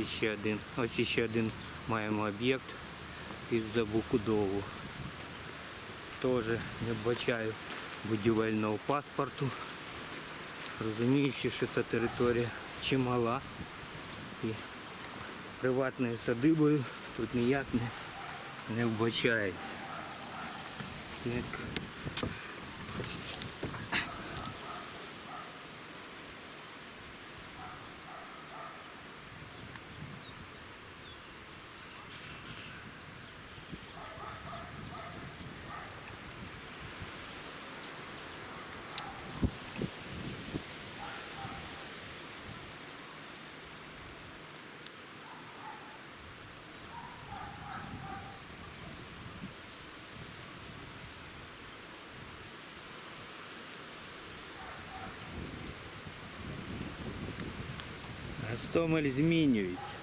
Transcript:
іще один. Ось іще один маємо об'єкт під забудову. Теж не бачаю будівельного паспорту. Розуміючи, що ця територія чимала і приватною садибою тут ніяк не, не вбачається. Так. Гостомель змінюється.